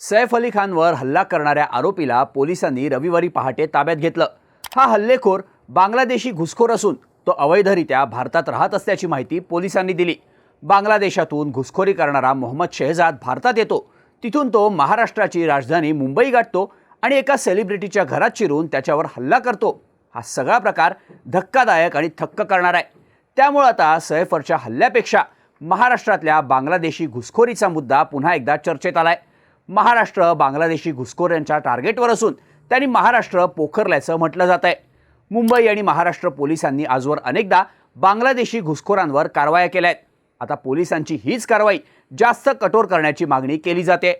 सैफ अली खानवर हल्ला करणाऱ्या आरोपीला पोलिसांनी रविवारी पहाटे ताब्यात घेतलं. हा हल्लेखोर बांगलादेशी घुसखोर असून तो अवैधरित्या भारतात राहत असल्याची माहिती पोलिसांनी दिली. बांगलादेशातून घुसखोरी करणारा मोहम्मद शहजाद भारतात येतो. तिथून तो महाराष्ट्राची राजधानी मुंबई गाठतो आणि एका सेलिब्रिटीच्या घरात शिरून त्याच्यावर हल्ला करतो. हा सगळा प्रकार धक्कादायक आणि थक्क करणार आहे. त्यामुळं आता सैफरच्या हल्ल्यापेक्षा महाराष्ट्रातल्या बांगलादेशी घुसखोरीचा मुद्दा पुन्हा एकदा चर्चेत आलाय. महाराष्ट्र बांगलादेशी घुसखोरांच्या टार्गेटवर असून त्यांनी महाराष्ट्र पोखरल्याचं म्हटलं जात आहे. मुंबई आणि महाराष्ट्र पोलिसांनी आजवर अनेकदा बांगलादेशी घुसखोरांवर कारवाया केल्या आहेत. आता पोलिसांची हीच कारवाई जास्त कठोर करण्याची मागणी केली जाते.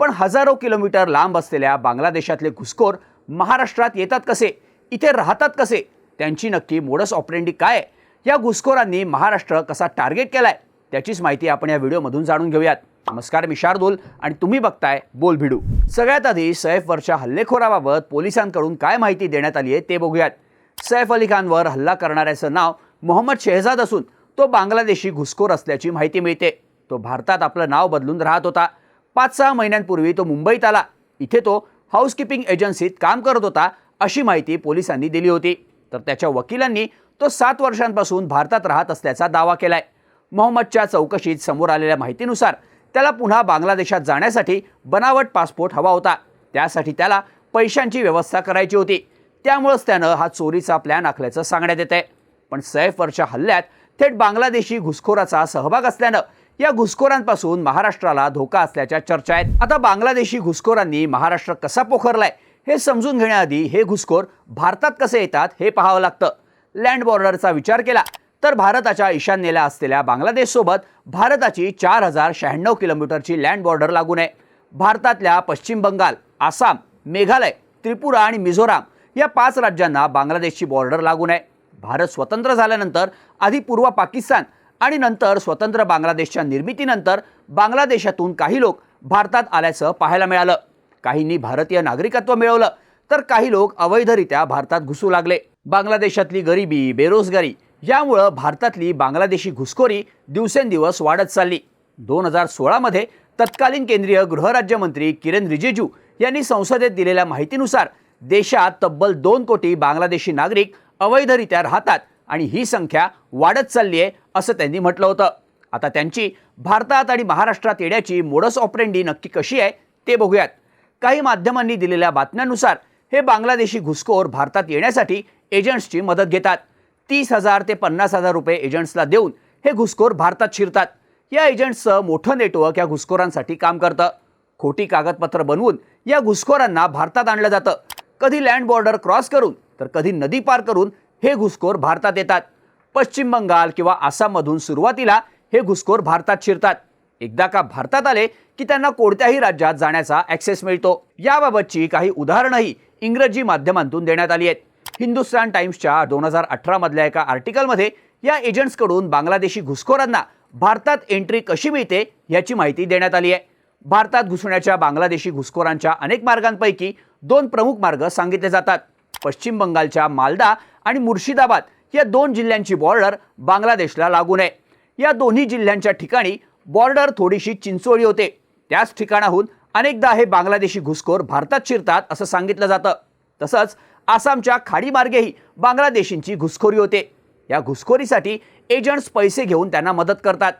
पण हजारो किलोमीटर लांब असलेल्या बांगलादेशातले घुसखोर महाराष्ट्रात येतात कसे? इथे राहतात कसे? त्यांची नक्की मोडस ऑपरेंडी काय या घुसखोरांनी महाराष्ट्र कसा टार्गेट केला आहे त्याचीच माहिती आपण या व्हिडिओमधून जाणून घेऊयात. नमस्कार मी शार्दूल आणि तुम्ही बघताय बोल भिडू. सगळ्यात आधी सैफवरच्या हल्लेखोराबाबत पोलिसांकडून काय माहिती देण्यात आली आहे ते बघूयात. सैफ अली खानवर हल्ला करणाऱ्याचं नाव मोहम्मद शेहजाद असून तो बांगलादेशी घुसखोर असल्याची माहिती मिळते. तो भारतात आपलं नाव बदलून राहत होता. पाच सहा महिन्यांपूर्वी तो मुंबईत आला. इथे तो हाऊसकीपिंग एजन्सीत काम करत होता अशी माहिती पोलिसांनी दिली होती. तर त्याच्या वकिलांनी तो सात वर्षांपासून भारतात राहत असल्याचा दावा केलाय. मोहम्मदच्या चौकशीत समोर आलेल्या माहितीनुसार त्याला पुन्हा बांगलादेशात जाण्यासाठी बनावट पासपोर्ट हवा होता. त्यासाठी त्याला पैशांची व्यवस्था करायची होती. त्यामुळंच त्यानं हा चोरीचा प्लॅन आखल्याचं सांगण्यात येत आहे पण सैफवरच्या हल्ल्यात थेट बांगलादेशी घुसखोराचा सहभाग असल्यानं या घुसखोरांपासून महाराष्ट्राला धोका असल्याच्या चर्चा आहेत. आता बांगलादेशी घुसखोरांनी महाराष्ट्र कसा पोखरलाय हे समजून घेण्याआधी हे घुसखोर भारतात कसे येतात हे पाहावं लागतं. लँड बॉर्डरचा विचार केला. तर भारताच्या ईशान्येला असलेल्या बांगलादेशसोबत भारताची चार हजार शहाण्णव किलोमीटरची लँड बॉर्डर लागून आहे भारतातल्या पश्चिम बंगाल आसाम मेघालय त्रिपुरा आणि मिझोराम या पाच राज्यांना बांगलादेशची बॉर्डर लागून आहे भारत स्वतंत्र झाल्यानंतर आधी पूर्व पाकिस्तान आणि नंतर स्वतंत्र बांगलादेशच्या निर्मितीनंतर बांगलादेशातून काही लोक भारतात आल्याचं पाहायला मिळालं. काहींनी भारतीय नागरिकत्व मिळवलं तर काही लोक अवैधरित्या भारतात घुसू लागले. बांगलादेशातली गरिबी बेरोजगारी यामुळं भारतातली बांगलादेशी घुसखोरी दिवसेंदिवस वाढत चालली. दोन हजार सोळामध्ये तत्कालीन केंद्रीय गृहराज्यमंत्री किरेन रिजिजू यांनी संसदेत दिलेल्या माहितीनुसार देशात तब्बल दोन कोटी बांगलादेशी नागरिक अवैधरित्या राहतात आणि ही संख्या वाढत चालली आहे असं त्यांनी म्हटलं होतं. आता त्यांची भारतात आणि महाराष्ट्रात येण्याची मोडस ऑपरेंडी नक्की कशी आहे ते बघूयात. काही माध्यमांनी दिलेल्या बातम्यांनुसार हे बांगलादेशी घुसखोर भारतात येण्यासाठी एजंट्सची मदत घेतात. तीस हजार ते पन्नास हजार रुपये एजंट्सला देऊन हे घुसखोर भारतात शिरतात. या एजंट्सचं मोठं नेटवर्क या घुसखोरांसाठी काम करतं. खोटी कागदपत्र बनवून या घुसखोरांना भारतात आणलं जातं. कधी लँड बॉर्डर क्रॉस करून तर कधी नदी पार करून हे घुसखोर भारतात येतात. पश्चिम बंगाल किंवा आसाममधून सुरुवातीला हे घुसखोर भारतात शिरतात. एकदा का भारतात आले की त्यांना कोणत्याही राज्यात जाण्याचा ॲक्सेस मिळतो. याबाबतची काही उदाहरणंही इंग्रजी माध्यमांतून देण्यात आली आहेत. हिंदुस्तान टाइम्सच्या दोन हजार अठरामधल्या एका आर्टिकलमध्ये या एजंट्सकडून बांगलादेशी घुसखोरांना भारतात एंट्री कशी मिळते याची माहिती देण्यात आली आहे. भारतात घुसण्याच्या बांगलादेशी घुसखोरांच्या अनेक मार्गांपैकी दोन प्रमुख मार्ग सांगितले जातात. पश्चिम बंगालच्या मालदा आणि मुर्शिदाबाद या दोन जिल्ह्यांची बॉर्डर बांगलादेशला लागून आहे. या दोन्ही जिल्ह्यांच्या ठिकाणी बॉर्डर थोडीशी चिंचोळी होते. त्याच ठिकाणाहून अनेकदा हे बांगलादेशी घुसखोर भारतात शिरतात असं सांगितलं जातं. तसंच आसामच्या खाडीमार्गेही बांगलादेशींची घुसखोरी होते. या घुसखोरीसाठी एजंट्स पैसे घेऊन त्यांना मदत करतात.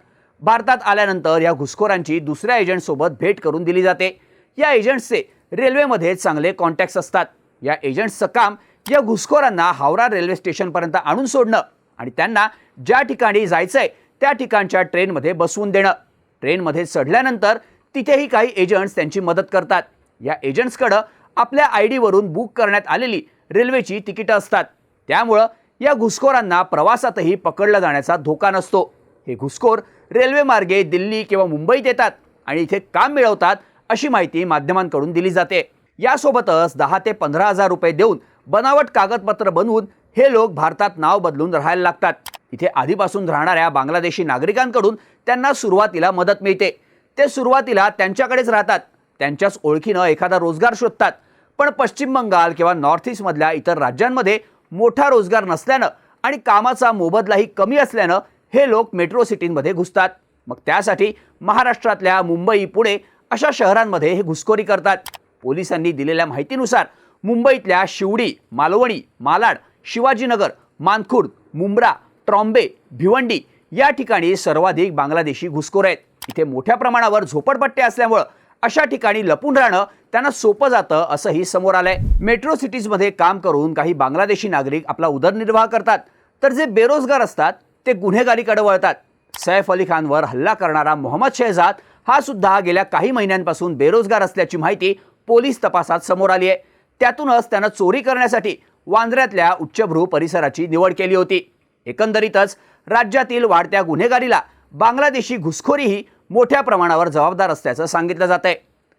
भारतात आल्यानंतर या घुसखोरांची दुसऱ्या एजंटसोबत भेट करून दिली जाते. या एजंट्सचे रेल्वेमध्ये चांगले कॉन्टॅक्ट्स असतात. या एजंट्सचं काम या घुसखोरांना हावरा रेल्वे स्टेशनपर्यंत आणून सोडणं आणि त्यांना ज्या ठिकाणी जायचं आहे त्या ठिकाणच्या ट्रेनमध्ये बसवून देणं. ट्रेनमध्ये चढल्यानंतर तिथेही काही एजंट्स त्यांची मदत करतात. या एजंट्सकडं आपल्या आय डीवरून बुक करण्यात आलेली रेल्वेची तिकीटं असतात. त्यामुळं या घुसखोरांना प्रवासातही पकडला जाण्याचा धोका नसतो. हे घुसखोर रेल्वेमार्गे दिल्ली किंवा मुंबईत येतात आणि इथे काम मिळवतात अशी माहिती माध्यमांकडून दिली जाते. यासोबतच दहा ते पंधरा हजार रुपये देऊन बनावट कागदपत्र बनवून हे लोक भारतात नाव बदलून राहायला लागतात. इथे आधीपासून राहणाऱ्या बांगलादेशी नागरिकांकडून त्यांना सुरुवातीला मदत मिळते. ते सुरुवातीला त्यांच्याकडेच राहतात. त्यांच्याच ओळखीनं एखादा रोजगार शोधतात. पण पश्चिम बंगाल किंवा नॉर्थ ईस्टमधल्या इतर राज्यांमध्ये मोठा रोजगार नसल्यानं आणि कामाचा मोबदलाही कमी असल्यानं हे लोक मेट्रो सिटींमध्ये घुसतात. मग त्यासाठी महाराष्ट्रातल्या मुंबई पुणे अशा शहरांमध्ये हे घुसखोरी करतात. पोलिसांनी दिलेल्या माहितीनुसार मुंबईतल्या शिवडी मालवणी मालाड शिवाजीनगर मानखुर्द मुंब्रा ट्रॉम्बे भिवंडी या ठिकाणी सर्वाधिक बांगलादेशी घुसखोर आहेत. इथे मोठ्या प्रमाणावर झोपडपट्ट्या असल्यामुळं अशा ठिकाणी लपून राहणं त्यांना सोपं जातं असंही समोर आलंय. मेट्रो सिटीजमध्ये काम करून काही बांगलादेशी नागरिक आपला उदरनिर्वाह करतात. तर जे बेरोजगार असतात ते गुन्हेगारीकडे वळतात. सैफ अली खानवर हल्ला करणारा मोहम्मद शहजाद हा सुद्धा गेल्या काही महिन्यांपासून बेरोजगार असल्याची माहिती पोलीस तपासात समोर आली आहे. त्यातूनच त्यानं चोरी करण्यासाठी वांद्र्यातल्या उच्चभ्रू परिसराची निवड केली होती. एकंदरीतच राज्यातील वाढत्या गुन्हेगारीला बांगलादेशी घुसखोरीही मोठ्या प्रमाणावर जबाबदार असल्याचं सांगितलं जात आहे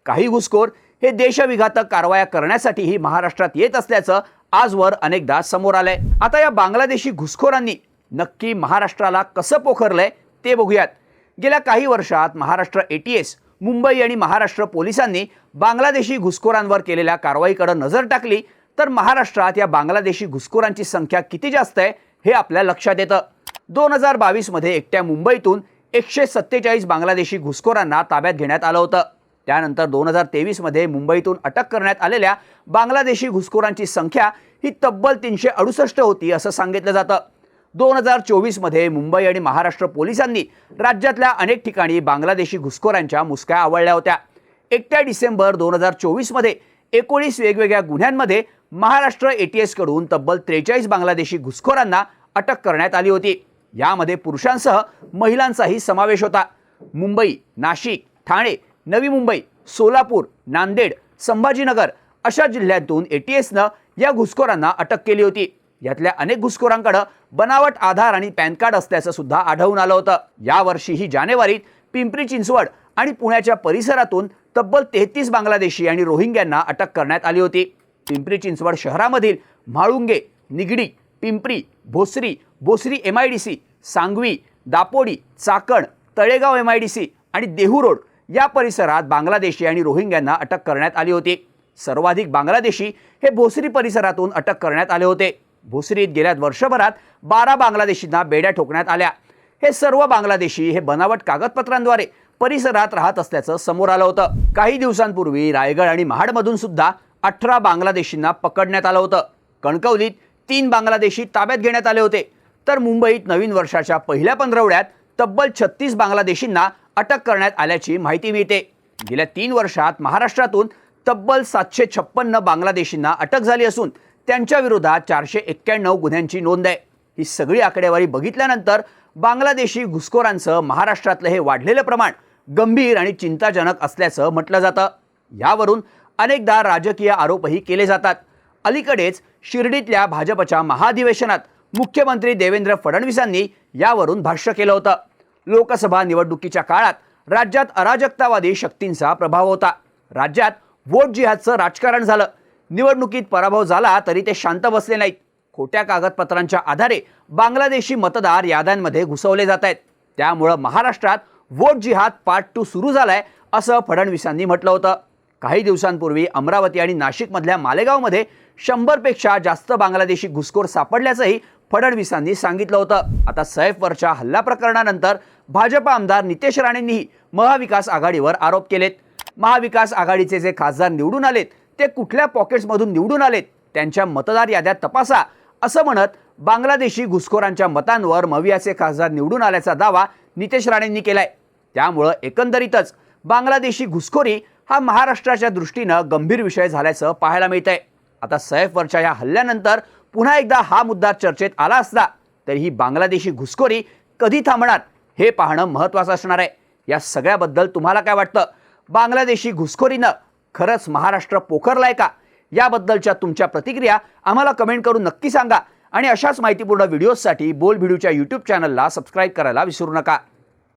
काही घुसखोर हे देशविघातक कारवाया करण्यासाठीही महाराष्ट्रात येत असल्याचं आजवर अनेकदा समोर आलंय. आता या बांगलादेशी घुसखोरांनी नक्की महाराष्ट्राला कसं पोखरलंय ते बघूयात. गेल्या काही वर्षात महाराष्ट्र एटीएस मुंबई आणि महाराष्ट्र पोलिसांनी बांगलादेशी घुसखोरांवर केलेल्या कारवाईकडे नजर टाकली तर महाराष्ट्रात या बांगलादेशी घुसखोरांची संख्या किती जास्त आहे हे आपल्या लक्षात येतं. दोन हजार बावीसमध्ये एकट्या मुंबईतून एकशे सत्तेचाळीस बांगलादेशी घुसखोरांना ताब्यात घेण्यात आलं होतं. त्यानंतर दोन हजार तेवीसमध्ये मुंबईतून अटक करण्यात आलेल्या बांगलादेशी घुसखोरांची संख्या ही तब्बल तीनशे अडुसष्ट होती असं सांगितलं जातं. दोन हजार चोवीसमध्ये मुंबई आणि महाराष्ट्र पोलिसांनी राज्यातल्या अनेक ठिकाणी बांगलादेशी घुसखोरांच्या मुसक्या आवळल्या होत्या. एकट्या डिसेंबर दोन हजार चोवीसमध्ये एकोणीस वेगवेगळ्या गुन्ह्यांमध्ये महाराष्ट्र एटीएसकडून तब्बल त्रेचाळीस बांगलादेशी घुसखोरांना अटक करण्यात आली होती. यामध्ये पुरुषांसह महिलांचाही समावेश होता. मुंबई नाशिक ठाणे नवी मुंबई सोलापूर नांदेड संभाजीनगर अशा जिल्ह्यातून एटीएसनं या घुसखोरांना अटक केली होती. यातल्या अनेक घुसखोरांकडं बनावट आधार आणि पॅन कार्ड असल्याचं सुद्धा आढळून आलं होतं. यावर्षीही जानेवारीत पिंपरी चिंचवड आणि पुण्याच्या परिसरातून तब्बल तेहतीस बांगलादेशी आणि रोहिंग्यांना अटक करण्यात आली होती. पिंपरी चिंचवड शहरामधील Mhalunge Nigdi Pimpri Bhosari Bhosari M I D C Sangvi Dapodi Chakan Talegaon M I D C आणि देहू रोड या परिसरात बांगलादेशी आणि रोहिंग्यांना अटक करण्यात आली होती. सर्वाधिक बांगलादेशी हे भोसरी परिसरातून अटक करण्यात आले होते. भोसरीत गेल्या वर्षभरात बारा बांगलादेशींना बेड्या ठोकण्यात आल्या. हे सर्व बांगलादेशी हे बनावट कागदपत्रांद्वारे परिसरात राहत असल्याचं समोर आलं होतं. काही दिवसांपूर्वी रायगड आणि महाडमधून सुद्धा अठरा बांगलादेशींना पकडण्यात आलं होतं. कणकवलीत तीन बांगलादेशी ताब्यात घेण्यात आले होते. तर मुंबईत नवीन वर्षाच्या पहिल्या पंधरवड्यात तब्बल छत्तीस बांगलादेशींना अटक करण्यात आल्याची माहिती मिळते. गेल्या तीन वर्षात महाराष्ट्रातून तब्बल सातशे छप्पन्न बांगलादेशींना अटक झाली असून त्यांच्या विरोधात चारशे एक्क्याण्णव गुन्ह्यांची नोंद आहे. ही सगळी आकडेवारी बघितल्यानंतर बांगलादेशी घुसखोरांचं महाराष्ट्रातलं हे वाढलेलं प्रमाण गंभीर आणि चिंताजनक असल्याचं म्हटलं जातं. यावरून अनेकदा राजकीय आरोपही केले जातात. अलीकडेच शिर्डीतल्या भाजपच्या महाधिवेशनात मुख्यमंत्री देवेंद्र फडणवीसांनी यावरून भाष्य केलं होतं. लोकसभा निवडणुकीच्या काळात राज्यात अराजकतावादी शक्तींचा प्रभाव होता. राज्यात वोट जिहादचं राजकारण झालं. निवडणुकीत पराभव झाला तरी ते शांत बसले नाहीत. खोट्या कागदपत्रांच्या आधारे बांगलादेशी मतदार याद्यांमध्ये घुसवले जात आहेत. त्यामुळं महाराष्ट्रात वोट जिहाद पार्ट टू सुरू झालाय असं फडणवीसांनी म्हटलं होतं. काही दिवसांपूर्वी अमरावती आणि नाशिकमधल्या मालेगावमध्ये शंभरपेक्षा जास्त बांगलादेशी घुसखोर सापडल्याचंही फडणवीसांनी सांगितलं होतं. आता सैफवरच्या हल्ला प्रकरणानंतर भाजप आमदार नितेश राणेंनीही महाविकास आघाडीवर आरोप केलेत. महाविकास आघाडीचे जे खासदार निवडून आलेत ते कुठल्या पॉकेट्समधून निवडून आलेत त्यांच्या मतदार याद्या तपासा असं म्हणत बांगलादेशी घुसखोरांच्या मतांवर मवियाचे खासदार निवडून आल्याचा दावा नितेश राणेंनी केलाय. त्यामुळं एकंदरीतच बांगलादेशी घुसखोरी हा महाराष्ट्राच्या दृष्टीनं गंभीर विषय झाल्याचं पाहायला मिळतंय. आता सैफवरच्या या हल्ल्यानंतर पुन्हा एकदा हा मुद्दा चर्चेत आला असला तरी ही बांगलादेशी घुसखोरी कधी थांबणार हे पाहणं महत्त्वाचं असणार आहे. या सगळ्याबद्दल तुम्हाला काय वाटतं? बांगलादेशी घुसखोरीनं खरंच महाराष्ट्र पोखरलाय का? याबद्दलच्या तुमच्या प्रतिक्रिया आम्हाला कमेंट करून नक्की सांगा आणि अशाच माहितीपूर्ण व्हिडिओजसाठी बोल व्हिडिओच्या यूट्यूब चॅनलला सबस्क्राईब करायला विसरू नका.